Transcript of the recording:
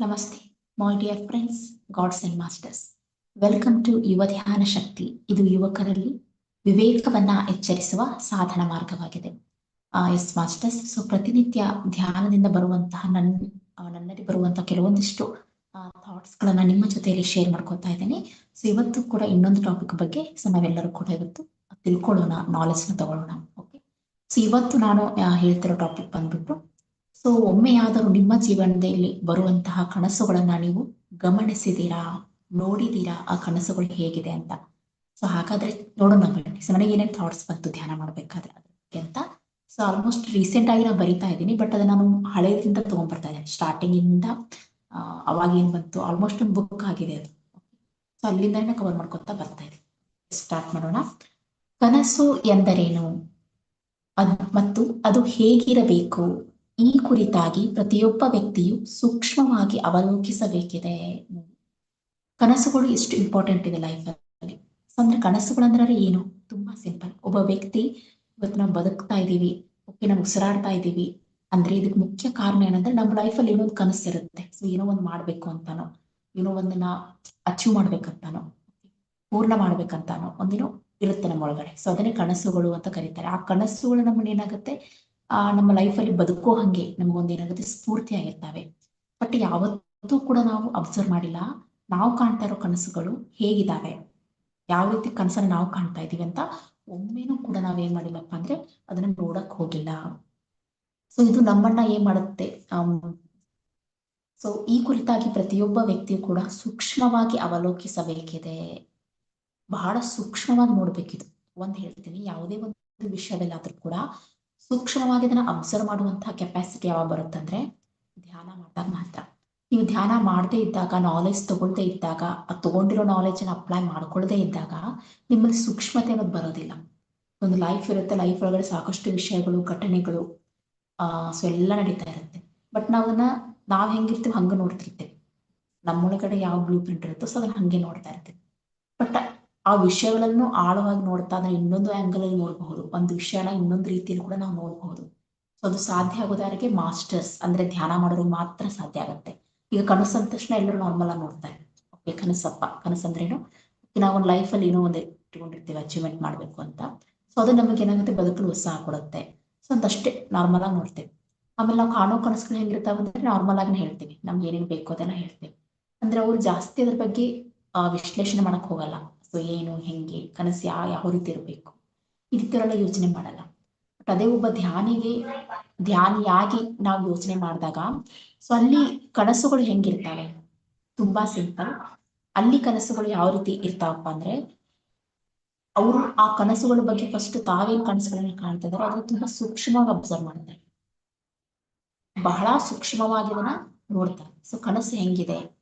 ನಮಸ್ತೆ my dear friends gods and masters welcome to Yuva Dhyana Shakti ಇದು ಯುವಕರಲ್ಲಿ ವಿವೇಕವನ್ನ ಎಚ್ಚರಿಸುವ ಸಾಧನ ಮಾರ್ಗವಾಗಿದೆ. ಎಸ್ ಮಾಸ್ಟರ್ಸ್ ಸೊ ಪ್ರತಿನಿತ್ಯ ಧ್ಯಾನದಿಂದ ಬರುವಂತಹ ನನ್ನ ನನ್ನಲ್ಲಿ ಬರುವಂತಹ ಕೆಲವೊಂದಿಷ್ಟು ಥಾಟ್ಸ್ ಗಳನ್ನ ನಿಮ್ಮ ಜೊತೆಯಲ್ಲಿ ಶೇರ್ ಮಾಡ್ಕೊತಾ ಇದ್ದೇನೆ. ಸೊ ಇವತ್ತು ಕೂಡ ಇನ್ನೊಂದು ಟಾಪಿಕ್ ಬಗ್ಗೆ ಸೊ ನಾವೆಲ್ಲರೂ ಕೂಡ ಇವತ್ತು ತಿಳ್ಕೊಳ್ಳೋಣ ನಾಲೆಜ್ನ ತಗೊಳ್ಳೋಣ. ಓಕೆ ಸೊ ಇವತ್ತು ನಾನು ಹೇಳ್ತಿರೋ ಟಾಪಿಕ್ ಬಂದ್ಬಿಟ್ಟು ಸೊ ಒಮ್ಮೆಯಾದರೂ ನಿಮ್ಮ ಜೀವನದಲ್ಲಿ ಬರುವಂತಹ ಕನಸುಗಳನ್ನ ನೀವು ಗಮನಿಸಿದೀರಾ? ನೋಡಿದೀರಾ? ಆ ಕನಸುಗಳು ಹೇಗಿದೆ ಅಂತ? ಸೊ ಹಾಗಾದ್ರೆ ನೋಡೋಣ ಬನ್ನಿ. ಸೊ ನನಗೆ ಏನೇನು ಥಾಟ್ಸ್ ಬಂತು ಧ್ಯಾನ ಮಾಡ್ಬೇಕಾದ್ರೆ ಅದಕ್ಕೆ ಅಂತ. ಸೊ ಆಲ್ಮೋಸ್ಟ್ ರೀಸೆಂಟ್ ಆಗಿ ನಾನು ಬರಿತಾ ಇದ್ದೀನಿ ಬಟ್ ಅದನ್ನ ನಾನು ಹಳೆಯದ್ರಿಂದ ತಗೊಂಡ್ಬರ್ತಾ ಇದ್ದೀನಿ. ಸ್ಟಾರ್ಟಿಂಗ್ ಇಂದ ಅವಾಗ ಏನ್ ಬಂತು? ಆಲ್ಮೋಸ್ಟ್ ಒಂದು ಬುಕ್ ಆಗಿದೆ ಅದು. ಸೊ ಅಲ್ಲಿಂದನೇ ಕವರ್ ಮಾಡ್ಕೊತಾ ಬರ್ತಾ ಇದ್ದೀನಿ. ಸ್ಟಾರ್ಟ್ ಮಾಡೋಣ. ಕನಸು ಎಂದರೇನು? ಅದ್ ಮತ್ತು ಅದು ಹೇಗಿರಬೇಕು? ಈ ಕುರಿತಾಗಿ ಪ್ರತಿಯೊಬ್ಬ ವ್ಯಕ್ತಿಯು ಸೂಕ್ಷ್ಮವಾಗಿ ಅವಲೋಕಿಸಬೇಕಿದೆ. ಕನಸುಗಳು ಎಷ್ಟು ಇಂಪಾರ್ಟೆಂಟ್ ಇದೆ ಲೈಫ್ ಅಲ್ಲಿ. ಅಂದ್ರೆ ಕನಸುಗಳಂದ್ರೆ ಏನು? ತುಂಬಾ ಸಿಂಪಲ್ ಒಬ್ಬ ವ್ಯಕ್ತಿ ಇವತ್ತು ನಾವು ಬದುಕ್ತಾ ಇದೀವಿ ಓಕೆ ನಾವು ಉಸಿರಾಡ್ತಾ ಇದೀವಿ ಅಂದ್ರೆ ಇದಕ್ಕೆ ಮುಖ್ಯ ಕಾರಣ ಏನಂದ್ರೆ ನಮ್ಮ ಲೈಫಲ್ಲಿ ಏನೋ ಒಂದು ಕನಸು ಇರುತ್ತೆ. ಸೊ ಏನೋ ಒಂದು ಮಾಡ್ಬೇಕು ಅಂತಾನೋ, ಏನೋ ಒಂದನ್ನ ಅಚೀವ್ ಮಾಡ್ಬೇಕಂತಾನೋ, ಪೂರ್ಣ ಮಾಡ್ಬೇಕಂತಾನೋ, ಒಂದೇನೋ ಇರುತ್ತೆ ನಮ್ಮ ಒಳಗಡೆ. ಸೊ ಅದನ್ನೇ ಕನಸುಗಳು ಅಂತ ಕರೀತಾರೆ. ಆ ಕನಸುಗಳು ನಮ್ಮನ್ನ ಏನಾಗುತ್ತೆ? ಆ, ನಮ್ಮ ಲೈಫಲ್ಲಿ ಬದುಕೋ ಹಂಗೆ ನಮಗೊಂದು ಏನಾಗುತ್ತೆ ಸ್ಫೂರ್ತಿ ಆಗಿರ್ತವೆ. ಬಟ್ ಯಾವತ್ತೂ ಕೂಡ ನಾವು ಅಬ್ಸರ್ವ್ ಮಾಡಿಲ್ಲ. ನಾವು ಕಾಣ್ತಾ ಇರೋ ಕನಸುಗಳು ಹೇಗಿದಾವೆ? ಯಾವ ರೀತಿ ಕನಸನ್ನ ನಾವು ಕಾಣ್ತಾ ಇದೀವಿ ಅಂತ ಒಮ್ಮೆನೂ ಕೂಡ ನಾವೇನ್ ಮಾಡಿಲ್ಲಪ್ಪ ಅಂದ್ರೆ ಅದನ್ನ ನೋಡಕ್ ಹೋಗಿಲ್ಲ. ಸೊ ಇದು ನಮ್ಮನ್ನ ಏನ್ ಮಾಡುತ್ತೆ? ಸೊ ಈ ಕುರಿತಾಗಿ ಪ್ರತಿಯೊಬ್ಬ ವ್ಯಕ್ತಿಯು ಕೂಡ ಸೂಕ್ಷ್ಮವಾಗಿ ಅವಲೋಕಿಸಬೇಕಿದೆ. ಬಹಳ ಸೂಕ್ಷ್ಮವಾಗಿ ನೋಡ್ಬೇಕಿದು. ಒಂದ್ ಹೇಳ್ತೀನಿ, ಯಾವುದೇ ಒಂದು ವಿಷಯದಲ್ಲಾದ್ರೂ ಕೂಡ ಸೂಕ್ಷ್ಮವಾಗಿ ಅದನ್ನ ಅಬ್ಸರ್ವ್ ಮಾಡುವಂತಹ ಕೆಪಾಸಿಟಿ ಯಾವಾಗ ಬರುತ್ತಂದ್ರೆ ಧ್ಯಾನ ಮಾಡಿದಾಗ ಮಾತ್ರ. ನೀವು ಧ್ಯಾನ ಮಾಡದೇ ಇದ್ದಾಗ ನಾಲೆಜ್ ತಗೊಳ್ದೇ ಇದ್ದಾಗ, ಆ ತಗೊಂಡಿರೋ ನಾಲೆಜ್ ಅನ್ನ ಅಪ್ಲೈ ಮಾಡ್ಕೊಳ್ದೇ ಇದ್ದಾಗ ನಿಮ್ಮಲ್ಲಿ ಸೂಕ್ಷ್ಮತೆ ಅನ್ನೋದು ಬರೋದಿಲ್ಲ. ಒಂದು ಲೈಫ್ ಇರುತ್ತೆ ಲೈಫ್ ಒಳಗಡೆ ಸಾಕಷ್ಟು ವಿಷಯಗಳು, ಘಟನೆಗಳು, ಆ ಸೊ ಎಲ್ಲ ನಡೀತಾ ಇರುತ್ತೆ. ಬಟ್ ನಾವು ಅದನ್ನ, ನಾವ್ ಹೆಂಗಿರ್ತೀವಿ ಹಂಗ ನೋಡ್ತಿರ್ತೇವೆ. ನಮ್ಮೊಳಗಡೆ ಯಾವ ಬ್ಲೂ ಪ್ರಿಂಟ್ ಇರುತ್ತೋ ಸೊ ಅದನ್ನ ಹಂಗೆ ನೋಡ್ತಾ ಇರ್ತೀವಿ. ಬಟ್ ಆ ವಿಷಯಗಳನ್ನು ಆಳವಾಗಿ ನೋಡ್ತಾ ಅಂದ್ರೆ ಇನ್ನೊಂದು ಆಂಗಲ್ ಅಲ್ಲಿ ನೋಡಬಹುದು. ಒಂದು ವಿಷಯನ ಇನ್ನೊಂದು ರೀತಿಯಲ್ಲಿ ಕೂಡ ನಾವು ನೋಡಬಹುದು. ಸೊ ಅದು ಸಾಧ್ಯ ಆಗೋದಾರಿಗೆ ಮಾಸ್ಟರ್ಸ್ ಅಂದ್ರೆ ಧ್ಯಾನ ಮಾಡೋರಿಗೆ ಮಾತ್ರ ಸಾಧ್ಯ ಆಗುತ್ತೆ. ಈಗ ಕನಸು ತಕ್ಷಣ ಎಲ್ಲರೂ ನಾರ್ಮಲ್ ಆಗಿ ನೋಡ್ತಾರೆ. ಓಕೆ ಕನಸಪ್ಪ. ಕನಸಂದ್ರೇನು ನಾವು ಒಂದು ಲೈಫಲ್ಲಿ ಏನೋ ಒಂದು ಇಟ್ಕೊಂಡಿರ್ತೀವಿ ಅಚೀವ್ಮೆಂಟ್ ಮಾಡ್ಬೇಕು ಅಂತ. ಸೊ ಅದು ನಮಗೆ ಏನಾಗುತ್ತೆ? ಬದುಕಲು ಉತ್ಸಾಹ ಕೊಡುತ್ತೆ. ಸೊ ಅಂತಷ್ಟೇ ನಾರ್ಮಲ್ ಆಗಿ ನೋಡ್ತೇವೆ. ಆಮೇಲೆ ನಾವು ಕಾಣೋ ಕನಸುಗಳು ಹೆಂಗಿರ್ತಾವ ಅಂದ್ರೆ ನಾರ್ಮಲ್ ಆಗಿ ಹೇಳ್ತೀವಿ. ನಮ್ಗೆ ಏನೇನು ಬೇಕು ಅದೆಲ್ಲ ಹೇಳ್ತೇವೆ. ಅಂದ್ರೆ ಅವ್ರು ಜಾಸ್ತಿ ಅದ್ರ ಬಗ್ಗೆ ಆ, ವಿಶ್ಲೇಷಣೆ ಮಾಡಕ್ ಹೋಗಲ್ಲ. ಏನು ಹೆಂಗೆ ಕನಸು ಯಾವ ಯಾವ ರೀತಿ ಇರಬೇಕು ಈ ರೀತಿಯವರೆಲ್ಲ ಯೋಚನೆ ಮಾಡಲ್ಲ. ಬಟ್ ಅದೇ ಒಬ್ಬ ಧ್ಯಾನಿಗೆ, ಧ್ಯಾನಿಯಾಗಿ ನಾವು ಯೋಚನೆ ಮಾಡಿದಾಗ ಸೊ ಅಲ್ಲಿ ಕನಸುಗಳು ಹೆಂಗಿರ್ತಾವೆ? ತುಂಬಾ ಸಿಂಪಲ್ ಅಲ್ಲಿ ಕನಸುಗಳು ಯಾವ ರೀತಿ ಇರ್ತಾವಪ್ಪ ಅಂದ್ರೆ, ಅವರು ಆ ಕನಸುಗಳ ಬಗ್ಗೆ ಫಸ್ಟ್ ತಾವೇನ್ ಕನಸುಗಳನ್ನ ಕಾಣ್ತಾ ಅದನ್ನ ತುಂಬಾ ಸೂಕ್ಷ್ಮವಾಗಿ ಅಬ್ಸರ್ವ್ ಮಾಡ್ತಾರೆ. ಬಹಳ ಸೂಕ್ಷ್ಮವಾಗಿ ಅದನ್ನ ನೋಡ್ತಾರೆ. ಸೊ ಕನಸು ಹೆಂಗಿದೆ?